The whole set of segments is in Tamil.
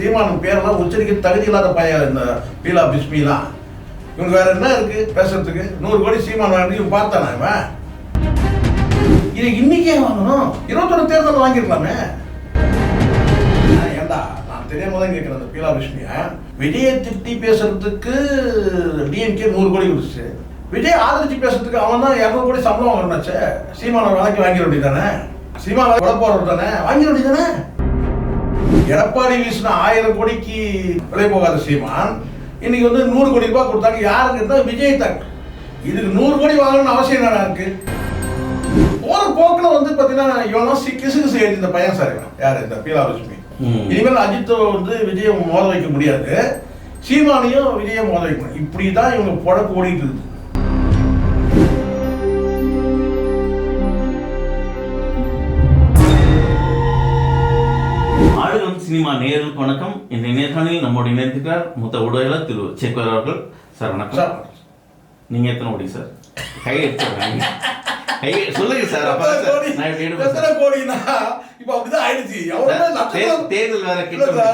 சீமான் பேரெல்லாம் உச்சரிக்க தகுதி இல்லாத பையன் இந்த பீலா பிஸ்மிலாம் இவங்க வேற என்ன இருக்கு பேசுறதுக்கு? நூறு கோடி சீமான் வாங்கி பார்த்தானா இவன்? இது இன்னைக்கே வாங்கணும். இருபத்தொன்னு தேர்தல் வாங்கிருக்கலாமே ஏண்டா நான் தெரியாம தான் கேட்கிறேன் அந்த பீலா பிஸ்மிய. விஜயை திட்டி பேசுறதுக்கு டிஎம்கே நூறு கோடி கொடுத்துச்சு. விஜய் ஆதரிச்சு பேசுறதுக்கு அவன் தான் இரநூறு கோடி சம்பளம் வாங்கினாச்சே சீமான வேலைக்கு வாங்கிட வேண்டியதானே சீமான விட போறது தானே வாங்கிட வேண்டியதானே எடப்பாடி வீசின ஆயிரம் கோடிக்கு விலை போகாத சீமான் இன்னைக்கு வந்து நூறு கோடி ரூபாய் கொடுத்தாங்க. யாருக்கு இருந்தா விஜய் தாங்க இதுக்கு நூறு கோடி வாங்கணும்னு அவசியம் என்ன இருக்கு போற போக்குல வந்து பாத்தீங்கன்னா இவனும் கிசு கிசு எழுதி இந்த பையன் சார். யாரு? இந்த பீலாலட்சுமி. இனிமேல் அஜித்தை வந்து விஜயை மோத வைக்க முடியாது. சீமானையும் விஜயை மோத வைக்கணும். இப்படிதான் இவங்க புழப்பு ஓடிட்டு இருக்குது சினிமா நேயர்களுக்கு வணக்கம். இந்த நேர்காணலில் நம்முடைய இணைந்திருக்கிறார் மூத்த ஊடகர் திரு சேக்குவர் அவர்கள். சார் வணக்கம். சார். நீங்க எத்தனை ஓடி சார்? கை எடுத்துருங்க கை சொல்லுங்க சார். அப்ப எத்தனை. கோடினா இப்ப அப்படிதான் ஆயிடுச்சு. தேர்தல் வேற கிட்ட வந்து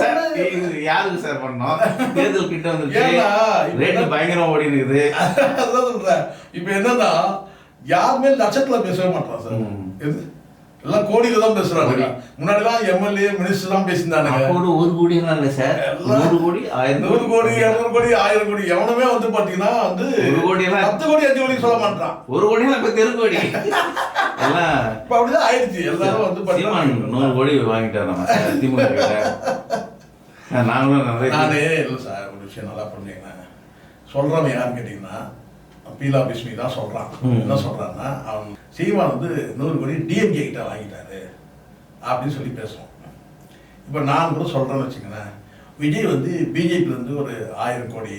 சார், இது யாருக்கு சார் பண்ணோம் தேர்தல் கிட்ட இப்ப ரேட்டு பயங்கரமா ஓடி இருக்குது அதான் சொல்றேன். இப்ப என்னன்னா யாருமே லட்சத்துல பேசவே மாட்டான் சார். எது? எல்லாம் கோடியில தான் பேசுறாங்க கோடி. முன்னாடி எல்லாம் எம்எல்ஏ மினிஸ்டர் தான் பேசியிருந்தானுங்க. அப்போது ஒரு கோடி இல்லை சார்? நூறு கோடி ஆயிரம் நூறு கோடி. இருநூறு கோடி ஆயிரம் கோடி. எவனுமே வந்து பாத்தீங்கன்னா வந்து ஒரு கோடி எல்லாம் பத்து கோடி அஞ்சு கோடி சொல்ல மாட்டான். ஒரு கோடி எல்லாம் இப்ப தெரு கோடி. எல்லாம் இப்ப அப்படிதான் ஆயிடுச்சு. எல்லாரும் வந்து பாத்தீங்கன்னா நூறு கோடி வாங்கிட்டார் நம்ம திமுக நாங்களும் நிறைய நானே இல்லை சார் ஒரு விஷயம் நல்லா பண்ணீங்கன்னா சொல்றவன் யாருன்னு கேட்டீங்கன்னா பீலா பிஸ்மி தான் சொல்றான். ம். என்ன சொல்றான்னா அவன் சீமான் வந்து நூறு கோடி டிஎம்கே கிட்ட வாங்கிட்டாரு. அப்படின்னு சொல்லி பேசுவோம் இப்போ நான் கூட சொல்றேன்னு வச்சுங்களேன் விஜய் வந்து பிஜேபியில இருந்து ஒரு ஆயிரம் கோடி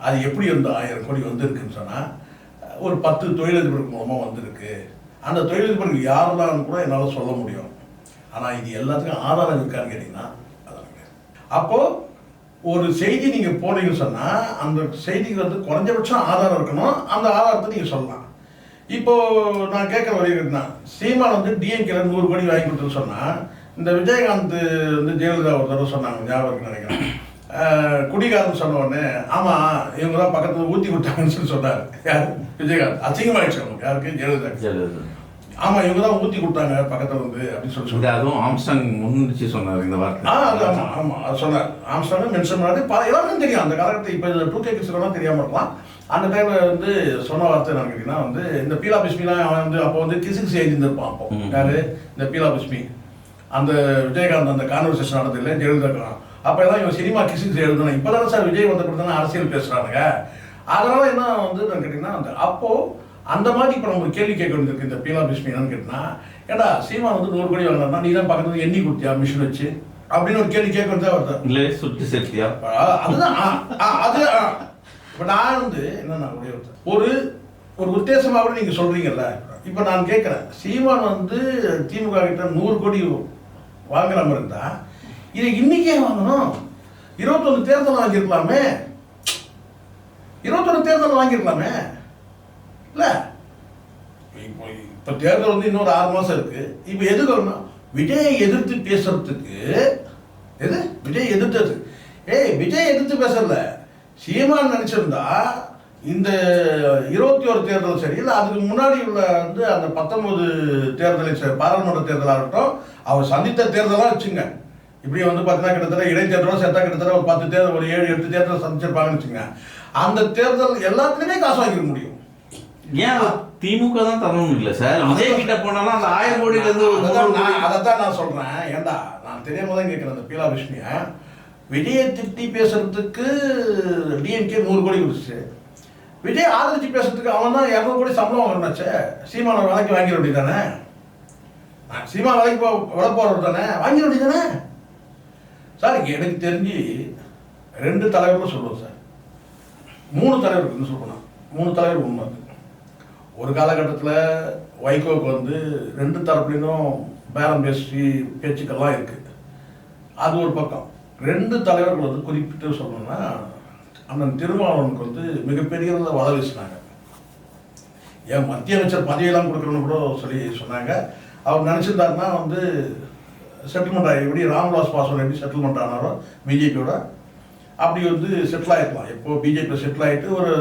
அது எப்படி வந்து ஆயிரம் கோடி வந்திருக்குன்னு சொன்னா ஒரு பத்து தொழிலதிபர்கள் மூலமா வந்திருக்கு. அந்த தொழிலதிபர்கள் யாரெல்லாம் கூட என்னால் சொல்ல முடியும். ஆனா இது எல்லாத்துக்கும் ஆதாரம் இருக்கான்னு கேட்டீங்கன்னா அதெல்லாம் கிடையாது. அப்போ ஒரு செய்தி நீங்கள் போடுறீங்கன்னு சொன்னால் அந்த செய்திக்கு வந்து குறைஞ்சபட்சம் ஆதாரம் இருக்கணும். அந்த ஆதாரத்தை நீங்கள் சொல்லலாம். இப்போது நான் கேட்குற வரைக்கும் தான் சீமான் வந்து டிஎம்கேல நூறு கோடி வாங்கி கொடுத்துன்னு சொன்னால் இந்த விஜயகாந்த் வந்து ஜெயலலிதா ஒரு தடவை சொன்னாங்க ஞாபகம் நினைக்கிறேன். குடிகாரன் சொன்ன உடனே ஆமா இவங்க தான் பக்கத்தில் ஊற்றி விட்டாங்கன்னு சொல்லி சொன்னார். யார்? விஜயகாந்த். அசிங்கமாகிடுச்சு அவங்க யாருக்கு? ஜெயலலிதா ஜெயலலிதா. ஆமா இவங்க தான் ஊத்தி கொடுத்தாங்க பக்கத்துல வந்து அப்படின்னு சொல்லி சொன்னாங்க. அதுவும் ஆம்ஸ்டாங் முன்னிச்சு சொன்னார் இந்த ஆ வார்த்தை அது ஆமா ஆமா அது சொன்னார். ஆம்ஸ்டாங் மென்ஷன் பண்ணாரு. பல எல்லாருக்கும் தெரியும். அந்த காலகட்டத்தில் இப்போ இந்த டூ கே கிட்ஸ்லாம் தெரியாம இருக்கலாம். அந்த டைம்ல வந்து சொன்ன வார்த்தை என்ன கேட்டீங்கன்னா வந்து இந்த பீலா பிஸ்மிலாம் அவன் வந்து அப்போ வந்து கிசு கிசு எழுதியிருப்பான் அப்போ. யாரு? இந்த பீலா பிஸ்மி அந்த விஜயகாந்த் அந்த கான்வர்சேஷன் நடந்ததில்ல ஜெயலலிதா அப்ப எல்லாம் இவன் சினிமா கிசு கிசு எழுதணும் இப்போதான் சார் விஜய் வந்த பிறகு தானே அரசியல் பேசுறானுங்க. அதனால என்ன வந்து நான் கேட்டீங்கன்னா அந்த அப்போ அந்த மாதிரி இப்போ நம்ம கேள்வி கேட்க வேண்டியிருக்கு இந்த பீலா பிஸ்மி என்னன்னு கேட்டினா ஏடா சீமா வந்து நூறு கோடி வாங்கினா நீ தான் பக்கத்துல எண்ணி கொடுத்தியா மிஷின் வச்சு? அப்படின்னு ஒரு கேள்வி கேட்க வேண்டியதா வருது. இல்லை சுட்டு சேர்த்தியா? அதுதான் அது. இப்ப நான் வந்து என்னன்னா ஒரே ஒரு உத்தேசமாக நீங்க சொல்றீங்கல்ல? இப்ப நான் கேட்கிறேன் சீமான் வந்து திமுக கிட்ட நூறு கோடி வாங்குற மாதிரி இருந்தா இதை இன்னைக்கே வாங்கணும்? இருபத்தொன்னு தேர்தல் வாங்கியிருக்கலாமே. இருபத்தொன்னு தேர்தல் வாங்கியிருக்கலாமே. இல்ல இப்போ தேர்தல் வந்து இன்னொரு ஆறு மாதம் இருக்குது இப்போ எதுக்கு வரணும் விஜயை எதிர்த்து பேசுறதுக்கு எது? விஜய் எதிர்த்தது. ஏய் விஜய் எதிர்த்து பேசல. சீமான் நினச்சிருந்தா இந்த இருபத்தி ஒரு தேர்தல் சரி இல்லை அதுக்கு முன்னாடி உள்ள வந்து அந்த பத்தொன்பது தேர்தலை சரி பாராளுமன்ற தேர்தலாக இருக்கட்டும் அவர் சந்தித்த தேர்தலாக வச்சுங்க. இப்படி வந்து பார்த்தீங்கன்னா கிட்டத்தட்ட இடைத்தேர்தலும் சேர்த்தா கிட்டத்தட்ட ஒரு பத்து தேர்தல் ஒரு ஏழு எட்டு தேர்தல் சந்திச்சிருப்பாங்கன்னு வச்சுங்க. அந்த தேர்தல் எல்லாத்துலேயுமே காசு வாங்கிக்க முடியும். ஏன் அது திமுக தான் தரணும் இல்ல சார்? விஜய் கிட்ட போனாலும் அந்த ஆயிரம் கோடியில இருந்து அதைத்தான் முந்நூறு நான் சொல்றேன். ஏண்டா நான் தெரியாம தான் கேட்கிறேன் அந்த பீலா விஷ்ணிய விஜயை திட்டி பேசுறதுக்கு டிஎம்கே நூறு கோடி கொடுத்துச்சு. விஜய் ஆதரிச்சு பேசுறதுக்கு அவன் தான் இரநூறு கோடி சம்பளம் வாங்கினாச்சே சீமான வேலைக்கு வாங்கிட வேண்டியதானே நான் சீமா வேலைக்கு விட போறது தானே? வாங்கிட வேண்டியதானே சார் எனக்கு தெரிஞ்சு ரெண்டு தலைவர்களும் சொல்லுவோம் சார். மூணு தலைவர் இருக்குன்னு சொல்லணும் மூணு தலைவர் உண்மை. ஒரு காலகட்டத்தில் வைகோவுக்கு வந்து ரெண்டு தரப்புலேயும் பேரம் பேசி பேச்சுக்கள்லாம் இருக்குது அது ஒரு பக்கம். ரெண்டு தலைவர்கள் வந்து குறிப்பிட்டு சொல்லணும்னா அண்ணன் திருமாவளவனுக்கு வந்து மிகப்பெரிய அளவுல வலை வீசினாங்க. ஏன் மத்திய அமைச்சர் பதவியெல்லாம் கொடுக்கணும்னு கூட சொல்லி சொன்னாங்க. அவர் நினச்சிருந்தாருன்னா வந்து செட்டில்மெண்ட் ஆகி எப்படி ராம்விலாஸ் பாஸ்வான் எப்படி செட்டில்மெண்ட் ஆனாரோ பிஜேபியோட அப்படி வந்து செட்டில் ஆகிருக்கலாம் இப்போ பிஜேபியில் செட்டில் ஆகிட்டு ஒரு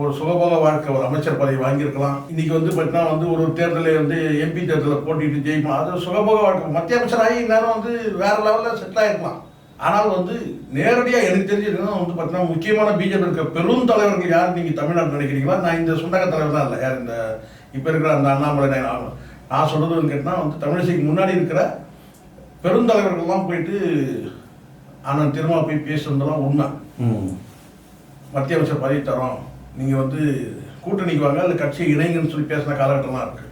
ஒரு சுகபோக வாழ்க்கை ஒரு அமைச்சர் பதவி வாங்கியிருக்கலாம். இன்னைக்கு வந்து பார்த்தீங்கன்னா வந்து ஒரு தேர்தலை வந்து எம்பி தேர்தலில் போட்டிட்டு ஜெயிக்கலாம் அது சுகபோக வாழ்க்கை. மத்திய அமைச்சராகி நேரம் வந்து வேற லெவலில் செட்டில் ஆகிருக்கலாம் ஆனால் வந்து நேரடியாக எனக்கு தெரிஞ்சதுன்னா வந்து பார்த்தீங்கன்னா முக்கியமான பிஜேபி இருக்க பெரும் தலைவர்கள் யார் நீங்கள் தமிழ்நாடு நினைக்கிறீங்களா? நான் இந்த சுண்டக தலைவர் தான் இல்லை. யார் இந்த இப்போ இருக்கிற அந்த அண்ணாமலை நான் நான் கேட்டால் வந்து தமிழிசைக்கு முன்னாடி இருக்கிற பெருந்தலைவர்கள்லாம் போயிட்டு அண்ணன் திரும்ப போய் பேசுனதெல்லாம் உண்மை. மத்திய அமைச்சர் பதவி தரோம். நீங்கள் வந்து கூட்டணிக்கு வாங்க இல்லை கட்சி இணைங்கன்னு சொல்லி பேசின காலகட்டம்லாம் இருக்கு.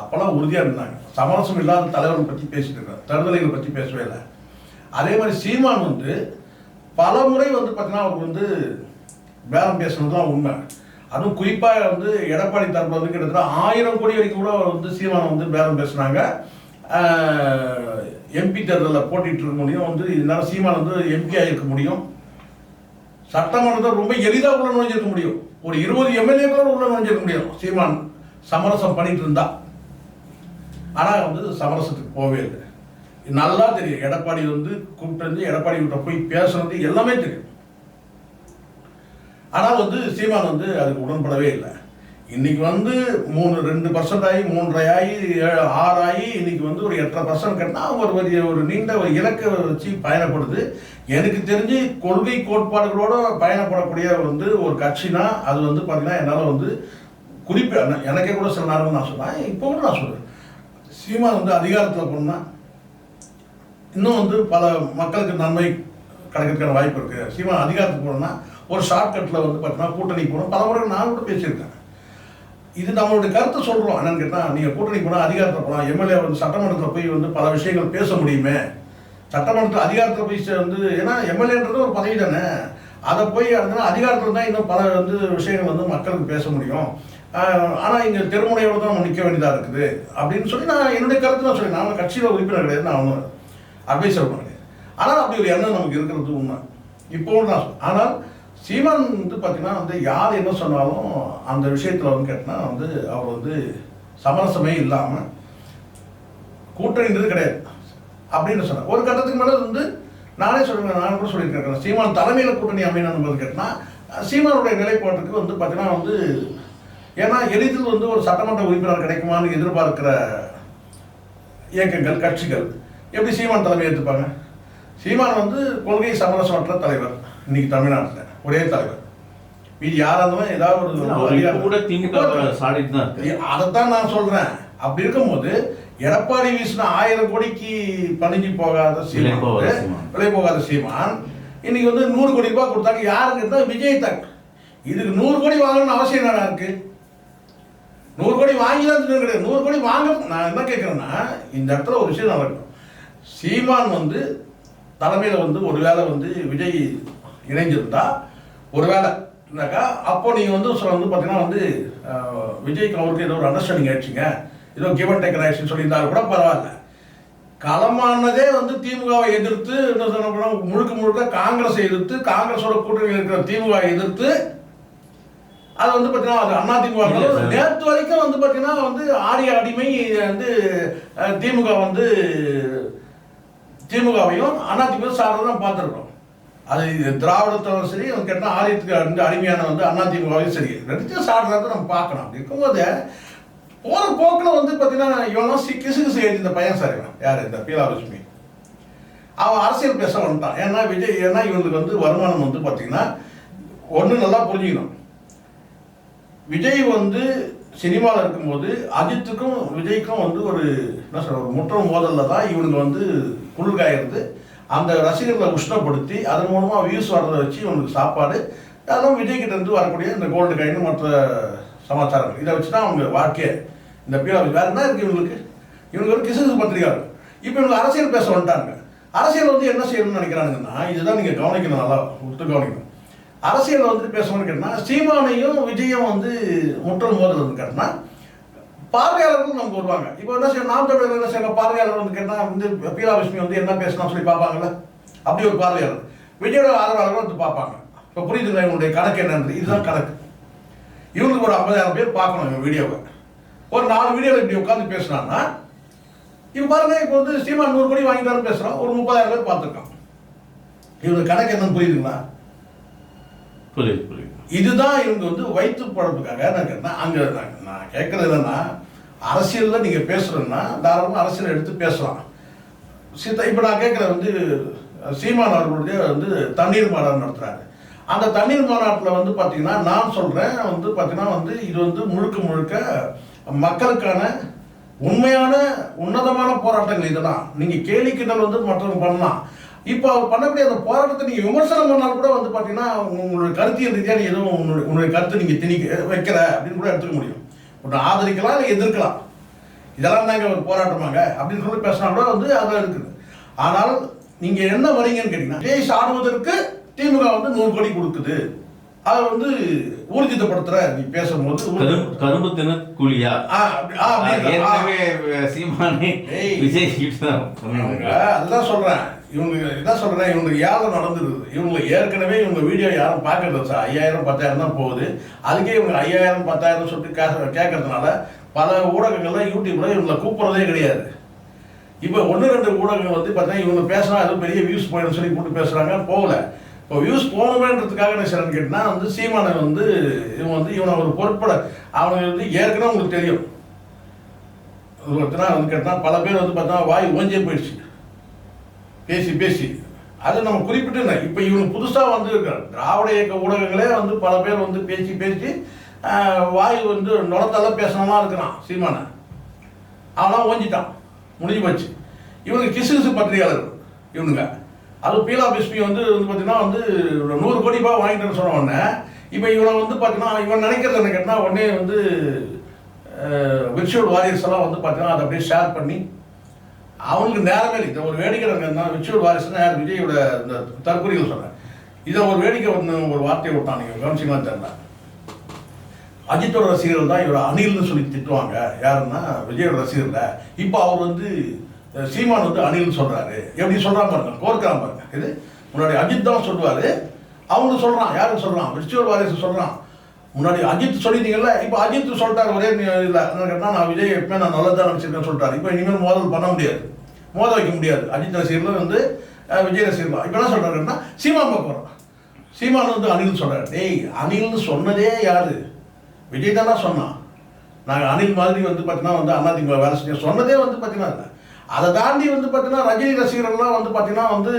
அப்போல்லாம் உறுதியாக இருந்தாங்க. சமரசம் இல்லாத தலைவர்கள் பற்றி பேசிட்டு இருக்காங்க. தருதலைகளை பற்றி பேசவே இல்லை. அதே மாதிரி சீமான் வந்து பல முறை வந்து பார்த்தீங்கன்னா அவர் வந்து பேரம் பேசுனது தான் உண்மை. அதுவும் குறிப்பாக வந்து எடப்பாடி தரப்புல வந்து கிட்டத்தட்ட ஆயிரம் கோடி வரைக்கும் கூட வந்து சீமான் வந்து பேரம் பேசுனாங்க. எம்பி தேர்தலில் போட்டிட்டு இருக்க முடியும். வந்து இருந்தாலும் சீமான் வந்து எம்பி இருக்க முடியும். சட்டமன்றத்தில் ரொம்ப எளிதாக உள்ள நுழைஞ்சிருக்க முடியும். ஒரு இருபது எம்எல்ஏக்களோட உள்ள நுழைஞ்சிருக்க முடியும். சீமான் சமரசம் பண்ணிட்டு இருந்தா. ஆனால் வந்து சமரசத்துக்கு போகவே இல்லை. நல்லா தெரியும். எடப்பாடி வந்து கூப்பிட்டு வந்து எடப்பாடி கிட்ட போய் பேசுறது எல்லாமே தெரியும். ஆனால் வந்து சீமான் வந்து அதுக்கு உடன்படவே இல்லை. இன்னைக்கு வந்து மூணு ரெண்டு பர்சன்ட் ஆகி மூன்றரை ஆகி ஏழு ஆறு ஆகி இன்னைக்கு வந்து ஒரு எட்டரை பர்சன்ட் கட்டினா அவங்க ஒரு பெரிய ஒரு நீண்ட ஒரு இலக்கை வச்சு பயணப்படுது. எனக்கு தெரிஞ்சு கொள்கை கோட்பாடுகளோட பயணப்படக்கூடிய வந்து ஒரு கட்சினா அது வந்து பார்த்தீங்கன்னா என்னால் வந்து குறிப்பு எனக்கே கூட சில நேரம் நான் சொன்னேன் இப்போ கூட நான் சொல்கிறேன் சீமா வந்து அதிகாரத்தில் போனால் இன்னும் வந்து பல மக்களுக்கு நன்மை கிடைக்கிறதுக்கான வாய்ப்பு இருக்குது சீமா அதிகாரத்துக்கு போனோம்னா ஒரு ஷார்ட்கட்டில் வந்து பார்த்தீங்கன்னா கூட்டணி போகணும் பல முறை நான் கூட பேசியிருக்கேன். இது நம்மளுடைய கருத்தை சொல்கிறோம் என்னன்னு கேட்டால் நீங்கள் கூட்டணி போனால் அதிகாரத்தில் போகலாம் எம்எல்ஏ வந்து சட்டமன்றத்தில் போய் வந்து பல விஷயங்கள் பேச முடியுமே. சட்டமன்றத்தில் அதிகாரத்தில் போய் வந்து ஏன்னா எம்எல்ஏன்றது ஒரு பதவி தானே. அதை போய் அடுத்த அதிகாரத்தில் தான் இன்னும் பல வந்து விஷயங்கள் வந்து மக்களுக்கு பேச முடியும். ஆனால் இங்கே தெருமுனையோடு தான் நிற்க வேண்டியதாக இருக்குது. அப்படின்னு சொல்லி நான் என்னுடைய கருத்து நான் சொல்லி நான் கட்சியில் உறுப்பினர் கிடையாது. நான் ஒன்றும் அட்வைசர் பண்ண கிடையாது ஆனால் அப்படி ஒரு எண்ணம் நமக்கு இருக்கிறது உண்மை. இப்போ நான் ஆனால் சீமான் வந்து பார்த்தீங்கன்னா வந்து யார் என்ன சொன்னாலும் அந்த விஷயத்தில் வந்து கேட்டால் வந்து அவர் வந்து சமரசமே இல்லாமல் கூட்டணின்றது கிடையாது. அப்படின்னு சொன்னார். ஒரு கட்டத்துக்கு மேலே வந்து நானே சொல்லுவேன் நான் கூட சொல்லியிருக்கேன். சீமான் தலைமையில் கூட்டணி அமையணும் போது சீமானுடைய நிலைப்பாட்டுக்கு வந்து பார்த்தீங்கன்னா வந்து ஏன்னா எளிதில் வந்து ஒரு சட்டமன்ற உறுப்பினர் கிடைக்குமான்னு எதிர்பார்க்கிற இயக்கங்கள் கட்சிகள் எப்படி சீமான் தலைமை ஏற்றுப்பாங்க சீமான் வந்து கொள்கை சமரசமற்ற தலைவர் இன்னைக்கு தமிழ்நாட்டில். ஒரே தலைவர். மீதி யாரா இருந்தாலும் ஏதாவது ஒரு திமுக சாடிட்டு தான் அதைத்தான் நான் சொல்றேன். அப்படி இருக்கும்போது எடப்பாடி வீசின ஆயிரம் கோடிக்கு பணிஞ்சு போகாத சீமான். விலை போகாத சீமான். இன்னைக்கு வந்து நூறு கோடி ரூபாய் கொடுத்தாங்க. யாருக்கு? தான் விஜய் தக். இதுக்கு நூறு கோடி வாங்கணும்னு அவசியம் என்ன இருக்கு? நூறு கோடி வாங்கி தான் கிடையாது. நூறு கோடி வாங்க நான் என்ன கேட்குறேன்னா இந்த இடத்துல ஒரு விஷயம் நடக்கும் சீமான் வந்து தலைமையில் வந்து ஒருவேளை வந்து விஜய் இணைஞ்சிருந்தா ஒருவேளை இருந்தாக்கா அப்போ நீங்கள் வந்து சொல்ல வந்து பார்த்தீங்கன்னா வந்து விஜய்க்கு அவருக்கு ஏதோ ஒரு அண்டர்ஸ்டாண்டிங் ஆயிடுச்சுங்க. ஏதோ கிவ் அண்ட் டேக்கர் ஆயிடுச்சுன்னு சொல்லியிருந்தாலும் கூட பரவாயில்ல. களமானதே வந்து திமுகவை எதிர்த்து என்ன போனா முழுக்க முழுக்க காங்கிரஸை எதிர்த்து காங்கிரஸோட கூட்டணியில் இருக்கிற திமுக திமுகவை அது வந்து பார்த்தீங்கன்னா அது அண்ணா திமுக. நேற்று வரைக்கும் வந்து பார்த்தீங்கன்னா வந்து ஆரிய அடிமை வந்து திமுக வந்து திமுகவையும் அண்ணா திமுக சார்ந்து தான் பார்த்துருக்கோம் அது இது சரி அவங்க கேட்டால் ஆரியத்துக்கு வந்து அடிமையான வந்து அண்ணா திமுகவையும் சரி ரெண்டு சாடுறத நம்ம பார்க்கணும் அப்படி இருக்கும்போது போகிற போக்கில் வந்து பார்த்தீங்கன்னா இவனும் சி கிசு கிசு எழுதி இந்த பையன் சார் இவன். யார்? இந்த பீலாலட்சுமி. அவன் அரசியல் பேச வந்துட்டான். ஏன்னா விஜய் ஏன்னா இவங்களுக்கு வந்து வருமானம் வந்து பார்த்தீங்கன்னா ஒன்று நல்லா புரிஞ்சுக்கணும். விஜய் வந்து சினிமாவில் இருக்கும்போது அஜித்துக்கும் விஜய்க்கும் வந்து ஒரு என்ன சொல்ற ஒரு முற்றம் மோதலில் தான் இவனுக்கு வந்து குளிர்காயிருந்து அந்த ரசிகர்களை உஷ்ணப்படுத்தி அதன் மூலமாக வியூஸ் வர்றதை வச்சு இவனுக்கு சாப்பாடு அதெல்லாம் விஜய் இருந்து வரக்கூடிய இந்த கோல்டு காயின் மற்ற சமாச்சாரங்கள். இதை வச்சு தான் அவங்க வாழ்க்கையை இந்த பீலா வேறு என்ன இருக்குது இவங்களுக்கு? இவங்க ஒரு கிசு பத்திரிகாரு இப்போ இவங்க அரசியல் பேச வந்துட்டாங்க அரசியல் வந்து என்ன செய்யணும்னு நினைக்கிறாங்கன்னா இதுதான் நீங்கள் கவனிக்கணும் நல்லா விட்டு கவனிக்கணும். அரசியல் வந்து பேசணும்னு கேட்டால் சீமானையும் விஜயம் வந்து முற்றல் மோதல் கேட்டால் பார்வையாளர்களும் நமக்கு வருவாங்க. இப்போ என்ன செய்யணும்? நாம் தமிழர் என்ன செய்ய பார்வையாளர் வந்து கேட்டால் வந்து பீலாலட்சுமி வந்து என்ன பேசணும் சொல்லி பார்ப்பாங்கல்ல? அப்படி ஒரு பார்வையாளர். விஜயோட ஆதரவாளர்கள் வந்து பார்ப்பாங்க. இப்போ புரியுதுங்களா இவங்களுடைய கணக்கு என்னன்றது? இதுதான் கணக்கு. இவங்களுக்கு ஒரு ஐம்பதாயிரம் பேர் பார்க்கணும் இவங்க வீடியோவை. ஒரு நாலு வீடியோவில் இப்படி உட்காந்து பேசுனா இப்போ பாருங்க இப்போ வந்து சீமான் நூறு கோடி வாங்கிட்டாருன்னு பேசுகிறோம் ஒரு முப்பதாயிரம் பேர் பார்த்துருக்கோம் இவங்க கணக்கு என்னன்னு புரியுதுங்களா? புரியுது புரியுது. இதுதான் இவங்க வந்து வயிற்று பழப்புக்காக நான் கேட்டேன். அங்கே நான் நான் கேட்குறது என்னன்னா அரசியலில் நீங்கள் பேசுகிறேன்னா தாராளமாக அரசியல் எடுத்து பேசலாம். சீதா இப்போ நான் கேட்குறது வந்து சீமான் அவர்களுடைய வந்து தண்ணீர் மாநாடு நடத்துகிறாரு அந்த தண்ணீர் மாநாட்டில் வந்து பார்த்தீங்கன்னா நான் சொல்கிறேன் வந்து பார்த்தீங்கன்னா வந்து இது வந்து முழுக்க முழுக்க மக்களுக்கான உண்மையான உன்னதமான போராட்டங்கள் இதெல்லாம் நீங்கள் கேலி கிண்டல் வந்து மற்றவங்க பண்ணலாம். இப்போ அவர் பண்ணக்கூடிய அந்த போராட்டத்தை நீங்கள் விமர்சனம் பண்ணாலும் கூட வந்து பார்த்தீங்கன்னா உங்களுடைய கருத்தியல் ரீதியாக நீ எதுவும் உன்னுடைய உன்னுடைய கருத்தை நீங்கள் திணிக்க வைக்கிற அப்படின்னு கூட எடுத்துக்க முடியும் ஒன்று ஆதரிக்கலாம் இல்லை எதிர்க்கலாம் இதெல்லாம் தாங்க ஒரு போராட்டமாங்க அப்படின்னு சொல்லி பேசினா கூட வந்து அதான் இருக்குது ஆனால் நீங்க என்ன வரீங்கன்னு கேட்டீங்கன்னா ஜெயிஸ் ஆடுவதற்கு திமுக வந்து நூறு கோடி கொடுக்குது அதை வந்து ஊர்ஜிதப்படுத்துற நீ பேசும்போது. கரும்பு தின கூலியா. ஏற்கனவே சீமானே. விஜய். அதுதான் சொல்றேன் இவங்க என்ன சொல்றேன் இவங்களுக்கு யாரும் நடந்துருது. இவங்களை ஏற்கனவே இவங்க வீடியோ யாரும் பார்க்கறது சார். ஐயாயிரம் பத்தாயிரம் தான் போகுது. அதுக்கே இவங்க ஐயாயிரம் பத்தாயிரம் சொல்லிட்டு கே- கேட்கறதுனால பல ஊடகங்கள்லாம் யூடியூப்ல இவங்களை கூப்பிட்றதே கிடையாது. இப்போ ஒன்று ரெண்டு ஊடகங்கள் வந்து பார்த்தீங்கன்னா இவங்க பேசினா அது பெரிய வியூஸ் போயிடும் சொல்லி கூப்பிட்டு பேசுறாங்க போகல. இப்போ வியூஸ் போகணுமேன்றதுக்காக என்ன செய்யறேன்னு கேட்டினா வந்து சீமானை வந்து இவன் வந்து இவனை ஒரு பொருட்பட அவனுக்கு வந்து ஏற்கனவே உங்களுக்கு தெரியும். ஒருத்தனா வந்து கேட்டால் பல பேர் வந்து பார்த்தா வாய் ஓஞ்சே போயிடுச்சு. பேசி பேசி. அது நம்ம குறிப்பிட்டு இப்போ இவனுக்கு புதுசாக வந்துருக்காரு திராவிட இயக்க ஊடகங்களே வந்து பல பேர் வந்து பேசி பேசி வாய் வந்து நுரத்தெல்லாம் பேசணுமா இருக்கிறான் சீமானை. அவனாம் ஓஞ்சிட்டான். முடிஞ்சு போச்சு. இவனுக்கு கிசு கிசு பத்திரிகையாளர் இவனுங்க. அது பீலா பிஸ்மி வந்து வந்து பார்த்தீங்கன்னா வந்து நூறு கோடி ரூபாய் வாங்கிட்டேன்னு சொன்ன உடனே இப்போ இவனை வந்து பார்த்தீங்கன்னா இவன் நினைக்கிறது என்ன கேட்டால் உடனே வந்து விர்ச்சுவல் வாரியர்ஸ் எல்லாம் வந்து பார்த்தீங்கன்னா அதை அப்படியே ஷேர் பண்ணி அவங்களுக்கு நேரமே இல்லை. ஒரு வேடிக்கை நாங்கள் விர்ச்சுவல் வாரியர்ஸ்னா யார் விஜயோட இந்த தற்கொலைகள் சொன்னேன் இதை ஒரு வேடிக்கை ஒன்று ஒரு வார்த்தையை விட்டான் நீங்கள் கவனிச்சிங்களா தெரியல அஜித்தோட ரசிகர்கள் தான் இவரை அணில்னு சொல்லி திட்டுவாங்க. யாருன்னா விஜயோட ரசிகர்ல. இப்போ அவர் வந்து சீமான் வந்து அணில்னு சொல்றாரு. எப்படி சொல்றான் பாருங்க கோர்க்கிறான் பாருங்க. இது முன்னாடி அஜித் தான் சொல்லுவார். அவங்க சொல்கிறான் யாரும் சொல்கிறான் விர்ச்சுவல் வாரிசு சொல்கிறான் முன்னாடி அஜித் சொல்லிட்டீங்கல்ல இப்போ அஜித் சொல்லிட்டாங்க ஒரே இல்லை கேட்டால் என்ன நான் விஜய் எப்பவுமே நான் நல்லதாக நினச்சிருக்கேன்னு சொல்லிட்டாரு. இப்போ இனிமேல் மோதல் பண்ண முடியாது. மோத வைக்க முடியாது. அஜித் ரசிகர்கள் வந்து விஜய் ரசிகர்கள். இப்போ என்ன சொல்கிறாருன்னா சீமான் பக்கம் சீமான் வந்து அனில் சொல்கிறார் டேய் அனில்னு சொன்னதே யாரு? விஜய் தானே சொன்னான். நாங்கள் அனில் மாதிரி வந்து பார்த்தீங்கன்னா வந்து அதிமுக வேலை செஞ்ச சொன்னதே வந்து பார்த்தீங்கன்னா இல்லை. அதை தாண்டி வந்து பார்த்தீங்கன்னா ரஜினி ரசிகர்கள்லாம் வந்து பார்த்தீங்கன்னா வந்து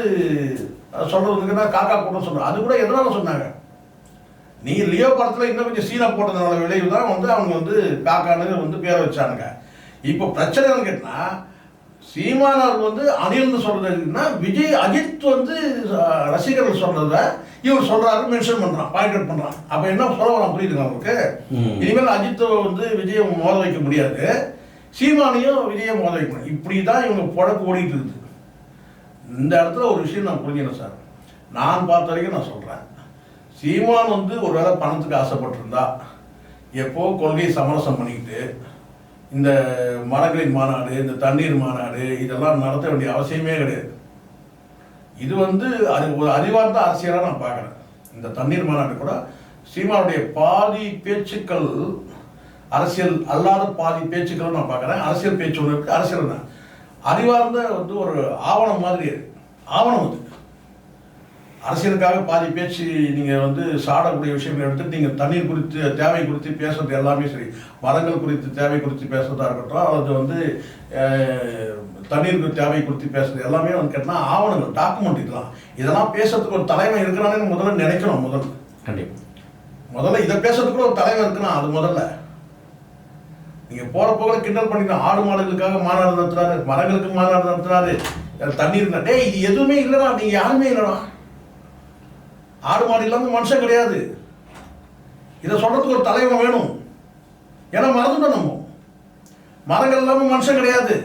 சொல்கிறதுக்குன்னா காக்கா கூட சொல்கிறோம் அது கூட எதனால சொன்னாங்க? நீ லியோ படத்தில் இன்னும் கொஞ்சம் சீனா போட்டதுனால விளைவு தான் வந்து அவங்க வந்து காக்கான்னு வந்து பேரை வச்சானுங்க. இப்போ பிரச்சனை என்னன்னு கேட்டினா சீமானார் வந்து அனில்னு சொல்றதுன்னா விஜய் அஜித் வந்து ரசிகர்கள் சொல்றத இவர் சொல்றாரு மென்ஷன் பண்றான் பாயிண்ட் அவுட் பண்றான். அப்ப என்ன சொல்ல வரான் புரியுதுங்க ம். இனிமேல் அஜித்தை வந்து விஜயை மோத வைக்க முடியாது. சீமானையும் விஜயை மோத வைக்க முடியாது. இப்படி தான் இவங்க புழப்பு ஓடிட்டு இருக்குது இந்த இடத்துல ஒரு விஷயம் நான் புரிஞ்சுக்கணும் சார். நான் பார்த்த வரைக்கும் நான் சொல்றேன். சீமான் வந்து ஒருவேளை பணத்துக்கு ஆசைப்பட்டிருந்தா எப்போ கொள்கையை சமரசம் பண்ணிக்கிட்டு இந்த மரங்களின் மாநாடு இந்த தண்ணீர் மாநாடு இதெல்லாம் நடத்த வேண்டிய அவசியமே கிடையாது. இது வந்து அது ஒரு அறிவார்ந்த அரசியலாக நான் பார்க்குறேன். இந்த தண்ணீர் மாநாடு கூட சீமானுடைய பாதி பேச்சுக்கள் அரசியல் அல்லாத பாதி பேச்சுக்கள் நான் பார்க்குறேன். அரசியல் பேச்சு ஒன்று இருக்குது அரசியல் தான் அறிவார்ந்த வந்து ஒரு ஆவணம் மாதிரி ஆவணம் அது. அரசியலுக்காக பாதி பேச்சு நீங்கள் வந்து சாடக்கூடிய விஷயங்களை எடுத்துட்டு நீங்கள் தண்ணீர் குறித்து தேவை குறித்து பேசுறது எல்லாமே சரி. மரங்கள் குறித்து தேவை குறித்து பேசுறதா இருக்கட்டும் அல்லது வந்து தண்ணீருக்கு தேவை குறித்து பேசுறது எல்லாமே வந்து கேட்டால் ஆவணங்கள் டாக்குமெண்ட் இதெல்லாம். இதெல்லாம் பேசுறதுக்கு ஒரு தலைமை இருக்கிறானே முதல்ல நினைக்கணும் முதல்ல. கண்டிப்பா. முதல்ல இதை பேசுறதுக்கு ஒரு தலைவர் இருக்கணும் அது முதல்ல. நீங்க போற போக கிண்டல் பண்ணிக்கலாம் ஆடு மாடுகளுக்காக மாநாடு நடத்துறாரு மரங்களுக்கு மாநாடு நடத்துறாரு தண்ணீர் டேய் இது எதுவுமே இல்லடா நீங்க யாருமே இல்லடா. ஆடு மாடு இல்லாமல் மனுஷன் கிடையாது. இதை சொல்கிறதுக்கு ஒரு தலைவன் வேணும். ஏன்னா மறந்துட்டோம் நம்ம. மரங்கள் இல்லாமல் மனுஷன் கிடையாது.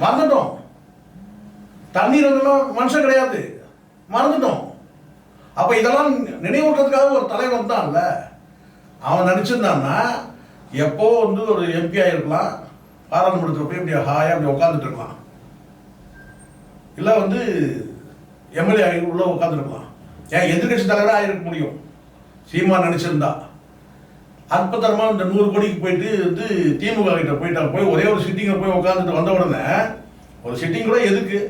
மறந்துட்டோம். தண்ணீர் இல்லாமல் மனுஷன் கிடையாது. மறந்துட்டோம். அப்போ இதெல்லாம் நினைவூட்டுறதுக்காக ஒரு தலைவன் தான் இல்லை? அவன் நினச்சிருந்தான்னா எப்போ வந்து ஒரு எம்பி ஆகிருக்கலாம் பாராளுமன்றத்தில் போய் இப்படி ஹாயாக அப்படி உட்காந்துட்டு இருக்கலாம். இல்லை வந்து எம்எல்ஏ ஆகி உள்ளே உட்காந்துருக்கலாம் ஏன் எதிர்கட்சி தலைவராக இருக்க முடியும்? சீமா நினைச்சிருந்தா அற்புதமா இந்த நூறு கோடிக்கு போயிட்டு வந்து திமுக கிட்ட போயிட்டா போய் ஒரே ஒரு சிட்டிங்க போய் உட்காந்துட்டு வந்த உடனே ஒரு சிட்டிங் கூட எதுக்கு?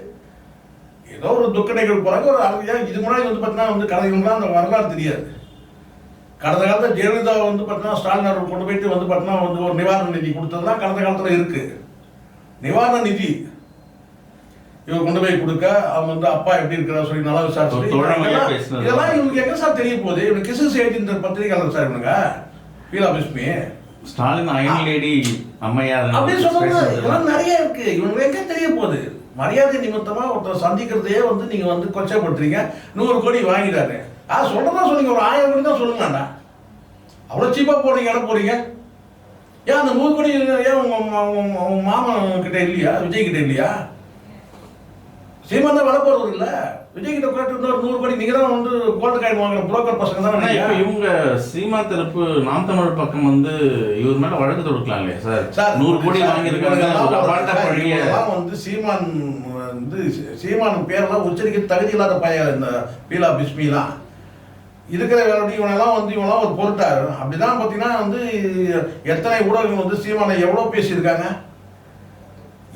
ஏதோ ஒரு துக்க நிகழ்வு போகிறாங்க ஒரு அழுகையா இது முன்னாடி வந்து பார்த்தீங்கன்னா வந்து கதைகள்லாம் அந்த வரலாறு தெரியாது. கடந்த காலத்தில் ஜெயலலிதா வந்து பார்த்தீங்கன்னா ஸ்டாலின் அவர்கள் கொண்டு போயிட்டு வந்து பார்த்தீங்கன்னா வந்து ஒரு நிவாரண நிதி கொடுத்ததுலாம் கடந்த காலத்தில் இருக்கு. நிவாரண நிதி இவர் கொண்டு போய் கொடுக்க அவங்க வந்து அப்பா எப்படி இருக்கிறா சொல்லி நல்லா விசாரிச்சு இதெல்லாம் இவங்களுக்கு எங்க சார் தெரிய போகுது? இவனுக்கு கிசு செய்தி இந்த பத்திரிகையாளர் சார் இவனுங்க. பீலா பிஸ்மி ஸ்டாலின் அயன் லேடி அம்மையார் அப்படின்னு பேசுனது. இதெல்லாம் நிறைய இருக்கு. இவங்களுக்கு எங்க தெரிய போகுது? மரியாதை நிமித்தமா ஒருத்தர் சந்திக்கிறதையே வந்து நீங்க வந்து கொச்சைப்படுத்துறீங்க. நூறு கோடி வாங்கிட்டாரு. ஆ சொல்றதா சொல்லுங்க. ஒரு ஆயிரம் கோடி தான் சொல்லுங்கண்ணா அவ்வளோ சீப்பா போறீங்க இடம் போறீங்க ஏன் அந்த நூறு கோடி ஏன் உங்க மாமன் கிட்ட இல்லையா? விஜய் கிட்ட இல்லையா? சீமான் தான் வர போறது இல்ல? விஜய் கிட்ட கேட்டு இன்னொரு நூறு கோடி நீங்க தான் வந்து கோல்டு காயின் வாங்குற புரோக்கர் பசங்க ஆனா இப்ப தான் இவங்க சீமா தரப்பு நாம் தமிழ் பக்கம் வந்து இவர் மேல வழக்கு தொடுக்கலாம் இல்லையா சார்? சார் நூறு கோடி வாங்கியிருக்காங்க வந்து சீமான் வந்து சீமான் பேரெல்லாம் உச்சரிக்க தகுதி இல்லாத பையன் இந்த பீலா பிஸ்மிலாம் இருக்கிற வேலை இவனெல்லாம் வந்து இவனெல்லாம் ஒரு பொருட்டாரு. அப்படிதான் பார்த்தீங்கன்னா வந்து எத்தனை ஊடகங்கள் வந்து சீமானை எவ்வளோ பேசியிருக்காங்க?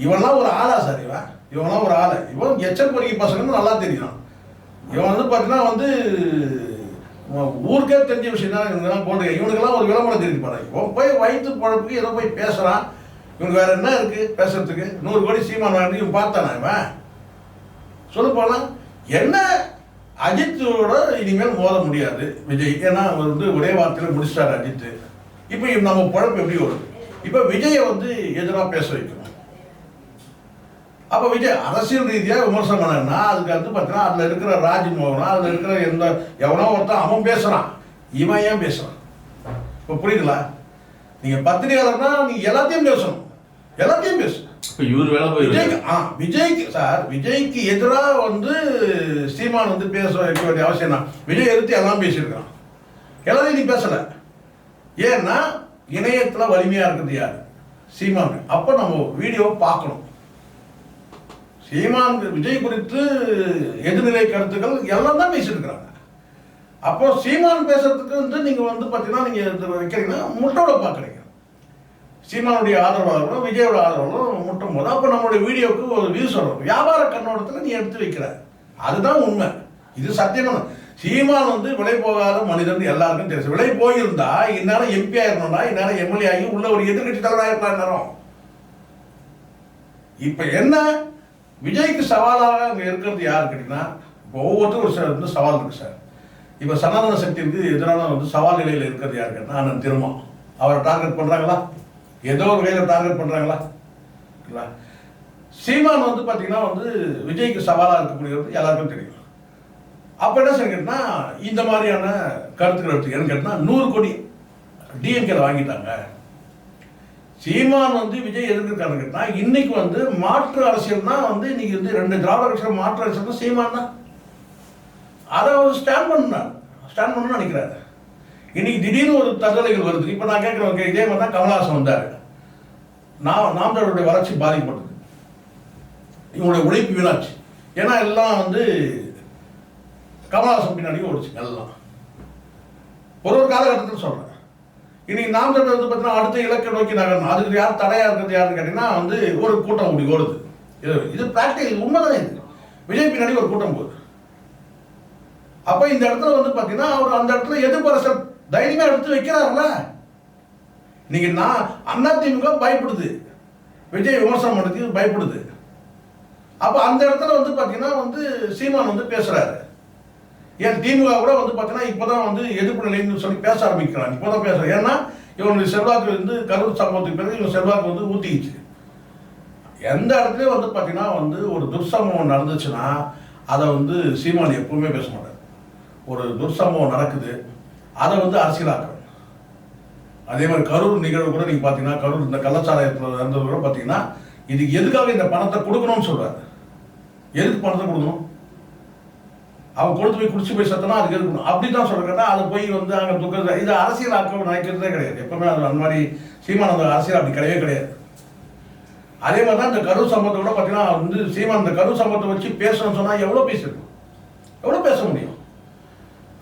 இவன்லாம் ஒரு ஆளா சார் இவன். இவன்லாம் ஒரு ஆளு. இவன் எச்சல் பொறுக்கி பசங்கன்னு நல்லா தெரியும். இவன் வந்து பார்த்தீங்கன்னா வந்து ஊருக்கே தெரிஞ்ச விஷயம் தான் இவங்கெல்லாம் போட்டு இவனுக்கெல்லாம் ஒரு விளம்பரம் தெரிஞ்சு பாரு. இவன் போய் வயிற்று பழப்புக்கு ஏதோ போய் பேசுகிறான் இவனுக்கு வேற என்ன இருக்கு பேசுறதுக்கு? நூறு கோடி சீமான் வாங்கி இவன் பார்த்தானா இவன்? சொல்ல போனா என்ன? அஜித்தோட இனிமேல் மோத முடியாது. விஜய். ஏன்னா அவர் வந்து ஒரே வார்த்தையில் முடிச்சிட்டாரு அஜித் இப்போ நம்ம பழப்பு எப்படி வரும்? இப்போ விஜயை வந்து எதிராக பேச வைக்கும் அப்போ விஜய் அரசியல் ரீதியாக விமர்சனம் பண்ணா அதுக்கு வந்து பார்த்தீங்கன்னா அதில் இருக்கிற ராஜ்மோகனா அதில் இருக்கிற எந்த எவனோ ஒருத்தன் அவன் பேசுகிறான் இவன் ஏன் பேசுகிறான் இப்போ புரியுதுங்களா? நீங்கள் பத்திரிகையாளர்னா நீங்கள் எல்லாத்தையும் பேசணும். எல்லாத்தையும் பேசு இப்ப இவர் வேலை விஜய்க்கு போயிருக்கு ஆ விஜய்க்கு சார் விஜய்க்கு எதிராக வந்து சீமான் வந்து பேச வைக்க வேண்டிய அவசியம் தான் விஜய் எதிர்த்து எல்லாம் பேசியிருக்கான் எல்லாத்தையும் நீ பேசல. ஏன்னா இணையத்துல வலிமையா இருக்குது யார்? சீமான். அப்போ நம்ம வீடியோ பார்க்கணும். சீமான் விஜய் குறித்து எதிர்நிலை கருத்துக்கள் எல்லாம் தான் பேசியிருக்கிறாங்க. அப்போ சீமான் பேசுறதுக்கு வந்து நீங்க வந்து பார்த்தீங்கன்னா நீங்க இது வைக்கிறீங்கன்னா முட்டோட பார்க்குறீங்க சீமானுடைய ஆதரவாளர்களும் விஜயோட ஆதரவாளர்களும் முட்டும் போது அப்போ நம்மளுடைய வீடியோவுக்கு ஒரு வியூஸ் வரும் வியாபார கண்ணோட்டத்தில் நீ எடுத்து வைக்கிற. அதுதான் உண்மை. இது சத்தியமான சீமான் வந்து விலை போகாத மனிதன் எல்லாருக்கும் தெரியும். விலை போயிருந்தா இந்நேரம் எம்பி ஆயிருந்தா இந்நேரம் எம்எல்ஏ ஆகி உள்ள ஒரு எதிர்கட்சி தலைவராக இருக்கலாம் நேரம் என்ன? விஜய்க்கு சவாலாக அங்கே இருக்கிறது யார் கேட்டீங்கன்னா ஒவ்வொருத்தரும் ஒரு சில வந்து சவால் இருக்கு சார். இப்போ சனாதன சக்திக்கு எதிரான வந்து சவால் நிலையில் இருக்கிறது யார் கேட்டால் அண்ணன் திருமா. அவரை டார்கெட் பண்ணுறாங்களா ஏதோ ஒரு வகையில் டார்கெட் பண்ணுறாங்களா இல்லைங்களா சீமான் வந்து பார்த்தீங்கன்னா வந்து விஜய்க்கு சவாலாக இருக்கக்கூடியது எல்லாருக்கும் தெரியும். அப்போ என்ன சார் கேட்டா இந்த மாதிரியான கருத்துக்கள் எடுத்து என்ன கேட்டா நூறு கோடி டிஎம்கேல வாங்கிட்டாங்க. சீமான் வந்து விஜய் எதிர்க்கிறாங்க கேட்டா இன்னைக்கு வந்து மாற்று அரசியல்னா வந்து இன்னைக்கு வந்து ரெண்டு திராவிட கட்சிகள் மாற்று அரசியல் சீமான் தான். அதை அவர் ஸ்டாண்ட் பண்ணார். ஸ்டாண்ட் பண்ணணும்னு நினைக்கிறாரு. இன்னைக்கு திடீர்னு ஒரு தகவல்கள் வருது. இப்போ நான் கேட்குறேன் இதே மாதிரி தான் கமலஹாசன் வந்தார். நான் நாம் தமிழருடைய வளர்ச்சி பாதிக்கப்பட்டது. இவங்களுடைய உழைப்பு வீணாச்சு. ஏன்னா எல்லாம் வந்து கமலஹாசன் பின்னாடி ஓடிச்சு எல்லாம். ஒரு ஒரு காலகட்டத்தில் சொல்கிறேன் இனி நாம் தமிழர் வந்து பார்த்தீங்கன்னா அடுத்த இலக்கை நோக்கி நகரணும். அதுக்கு யார் தடையா இருக்கிறது யாருன்னு கேட்டீங்கன்னா வந்து ஒரு கூட்டம் அப்படி ஓடுது. இது இது பிராக்டிகல் உண்மைதானே இது? விஜய் பின்னாடி ஒரு கூட்டம் போகுது. அப்ப இந்த இடத்துல வந்து பாத்தீங்கன்னா அவர் அந்த இடத்துல எதிர்ப்பு அரசர் தைரியமா எடுத்து வைக்கிறாருல்ல நீங்க நான் அதிமுக பயப்படுது. விஜய் விமர்சனம் பண்ணுறதுக்கு பயப்படுது. அப்ப அந்த இடத்துல வந்து பாத்தீங்கன்னா வந்து சீமான் வந்து பேசுறாரு. ஏன் திமுக கூட வந்து பார்த்தீங்கன்னா இப்போதான் வந்து எதிர்ப்பு நிலைன்னு சொல்லி பேச ஆரம்பிக்கிறான் இப்போ தான் பேசுகிறேன் ஏன்னா இவனுடைய செல்வாக்கு வந்து கரூர் சம்பவத்துக்கு பிறகு இவன் செல்வாக்கு வந்து ஊத்திக்கிச்சு. எந்த இடத்துலையும் வந்து பார்த்தீங்கன்னா வந்து ஒரு துர்சம்பவம் நடந்துச்சுன்னா அதை வந்து சீமான் எப்பவுமே பேச மாட்டார். ஒரு துர்சம்பவம் நடக்குது அதை வந்து அரசியலாக்கணும் அதே மாதிரி கரூர் நிகழ்வு கூட நீங்கள் பார்த்தீங்கன்னா கரூர் இந்த கள்ளச்சாராயத்தில் இருந்தது கூட பார்த்தீங்கன்னா இதுக்கு எதுக்காக இந்த பணத்தை கொடுக்கணும்னு சொல்றாரு. எதுக்கு பணத்தை கொடுக்கணும்? அவன் கொடுத்து போய் குடிச்சு போய் சத்தனா அதுக்கு இருக்கணும் அப்படி தான் சொல்கிறேன்னா அது போய் வந்து அங்கே துக்கம் இது அரசியல் ஆக்கம் நினைக்கிறதே கிடையாது. எப்பவுமே அது அந்த மாதிரி சீமான் அந்த அரசியல் அப்படி கிடையவே கிடையாது. அதே மாதிரி தான் இந்த கரு சம்பவத்தை கூட பார்த்தீங்கன்னா வந்து சீமான் இந்த கரு சம்பவத்தை வச்சு பேசணும்னு சொன்னால் எவ்வளோ பேசியிருக்கும் எவ்வளோ பேச முடியும்?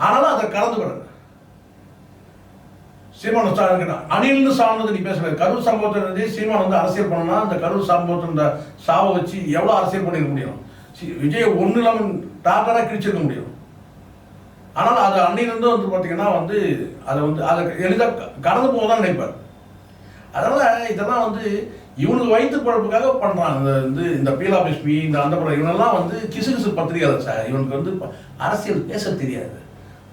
ஆனாலும் அதை கலந்து விடுறது சீமான ஸ்டாலின் கேட்டான் அணிலிருந்து சார்ந்தது நீ பேசல கரூர் சம்பவத்தை வந்து சீமான் வந்து அரசியல் பண்ணனா இந்த கரூர் சம்பவத்தை இந்த சாவை வச்சு எவ்வளோ அரசியல் பண்ணிட முடியும்? விஜய் ஒன்றும் இல்லாமல் டாட்டராக கிழிச்சிருக்க முடியும். ஆனால் அது அன்னிலிருந்து வந்து பார்த்தீங்கன்னா வந்து அதை வந்து அதை எளிதாக கடந்து போக தான் நினைப்பார். அதனால் இதெல்லாம் வந்து இவனுக்கு வயிற்று குழப்புக்காக பண்ணுறான் இந்த வந்து இந்த பீலாபிஸ்மி இந்த அந்த படம் இவனெல்லாம் வந்து கிசு கிசு பத்திரிகையாளர் சார். இவனுக்கு வந்து ப- அரசியல் பேச தெரியாது.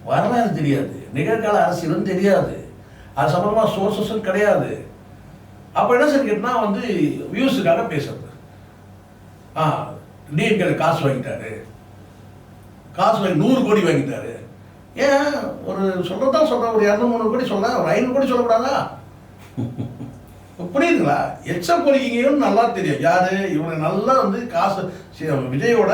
வரலாறு தெரியாது. நிகழ்கால அரசியலும் தெரியாது. அது சம்பந்தமாக சோர்சஸும் கிடையாது. அப்போ என்ன சார் கேட்டா வந்து வியூஸுக்காக பேசுறது. ஆ டிஎம்கேல காசு வாங்கிட்டாரு. காசு வாங்கி நூறு கோடி வாங்கிட்டாரு. ஏன்? ஒரு சொல்கிறதான் சொல்கிற ஒரு இரநூறு மூணு கோடி சொல்ல ஒரு ஐநூறு கோடி சொல்லக்கூடாதா? புரியுதுங்களா? எச்ச பொறிக்கையும் நல்லா தெரியும். யாரு? இவனை நல்லா வந்து காசு விஜயோட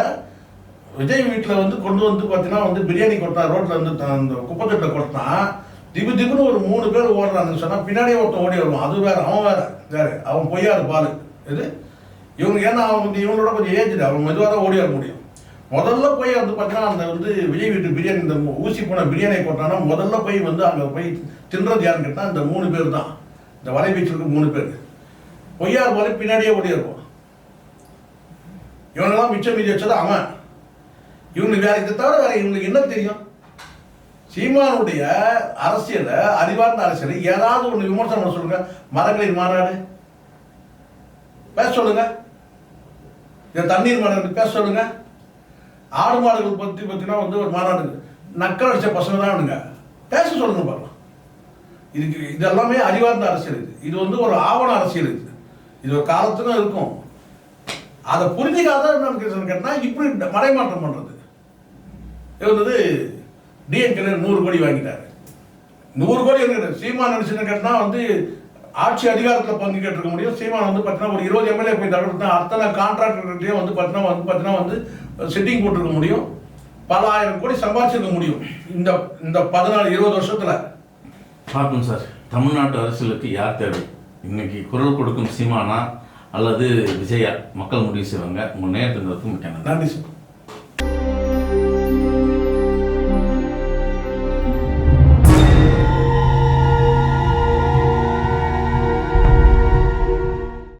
விஜய் வீட்டில் வந்து கொண்டு வந்து பார்த்தீங்கன்னா வந்து பிரியாணி கொட்டினா ரோட்டில் வந்து த- அந்த குப்பத்தொட்டில் கொட்டினா திபு திபுன்னு ஒரு மூணு பேர் ஓடுறாங்கன்னு சொன்னால் பின்னாடியே ஒருத்தன் ஓடி வருவான். அது வேற அவன் வேற. வேறு. அவன் பொய்யாரு பாலு. இது இவங்க ஏன்னா அவன் வந்து இவங்களோட கொஞ்சம் ஏஜ் அவன் மெதுவாக தான் ஓடி வர முடியும். முதல்ல போய் வந்து பார்த்தீங்கன்னா அந்த வந்து விஜய் வீட்டு பிரியாணி இந்த ஊசி போன பிரியாணி போட்டானா முதல்ல போய் வந்து அங்கே போய் தின்றது யாருன்னு கேட்டால் இந்த மூணு பேர் தான். இந்த வலை பீச்சிற்கு மூணு பேர். பொய்யார் போல பின்னாடியே ஓடி இருக்கும் இவனெல்லாம் மிச்சம் மீதி வச்சது அவன். இவனுக்கு வேற இதை தவிர வேற இவனுக்கு என்ன தெரியும்? சீமானுடைய அரசியலை அறிவார்ந்த அரசியலை ஏதாவது ஒன்று விமர்சனம் பண்ண சொல்லுங்க. மரங்களின் மாநாடு. பேச சொல்லுங்க. இந்த தண்ணீர் மாநாடு பேச சொல்லுங்க. ஆடு மாடுகள் பற்றி பார்த்தீங்கன்னா வந்து ஒரு மாநாடு நக்கல் அடித்த பசங்க தான் அவனுங்க பேச சொல்லுங்க பாருங்க. இதுக்கு இது எல்லாமே அறிவார்ந்த அரசியல் இது. இது வந்து ஒரு ஆவண அரசியல் இது. இது ஒரு காலத்துக்கும் இருக்கும். அதை புரிஞ்சுக்காத என்ன கேட்டால் இப்படி மடைமாற்றம் பண்ணுறது இருந்தது வந்து டிஎன்கே நூறு கோடி வாங்கிட்டாரு. நூறு கோடி என்ன சீமான் நினைச்சுன்னு கேட்டால் வந்து ஆட்சி அதிகாரத்தில் பங்கு கேட்டிருக்க முடியும். சீமான் வந்து பார்த்தீங்கன்னா ஒரு இருபது எம்எல்ஏ போய் தவிர்த்து அத்தனை கான்ட்ராக்டர்கிட்டையும் வந்து பார்த்தீங்கன்னா வந்து பார்த்தீங்கன்னா வந்து செட்டிங் போட்டிருக்க முடியும். பல ஆயிரம் கோடி சம்பாதிச்சிருக்க முடியும். இந்த இந்த பதினாலு இருபது வருஷத்துல. பார்க்கணும் சார். தமிழ்நாட்டு அரசியலுக்கு யார் தேவை? இன்னைக்கு குரல் கொடுக்கும் சீமானா அல்லது விஜயா? மக்கள் முடிவு செய்வாங்க. உங்கள் நேரத்துக்கு மிக்க நன்றி சார்.